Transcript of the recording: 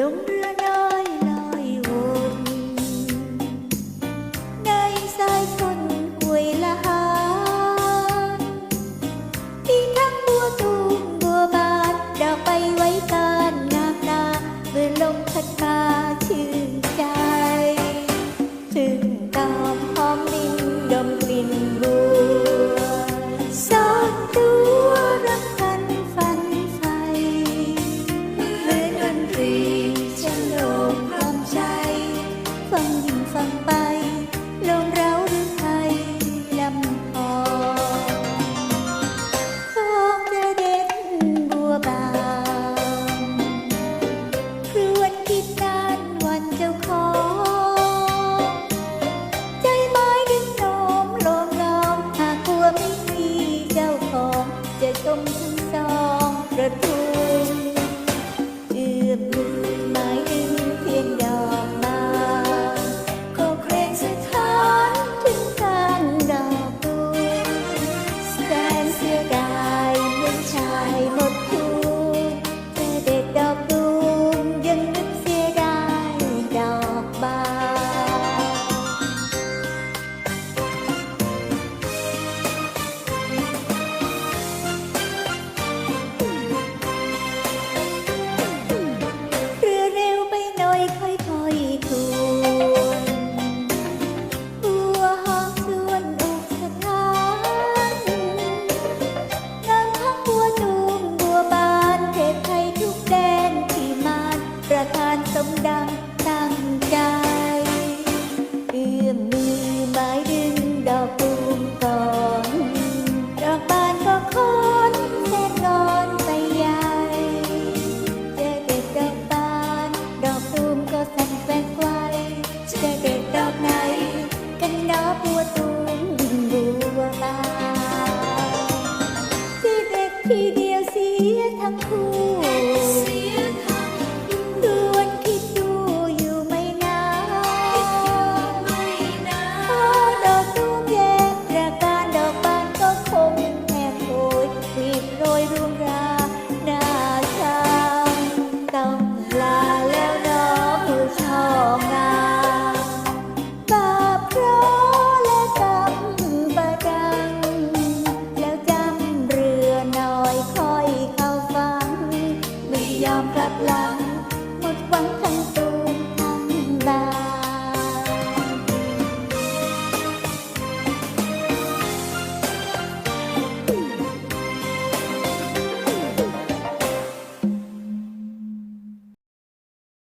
ลงเรือน้อลอยวนในสายฝนห่วยละหาที่ทั้บัวตูมบัวบานดอไปไว้กานงามตาเมื่อลมพัดมาชื่นใจ You. ยอมกลับหลัง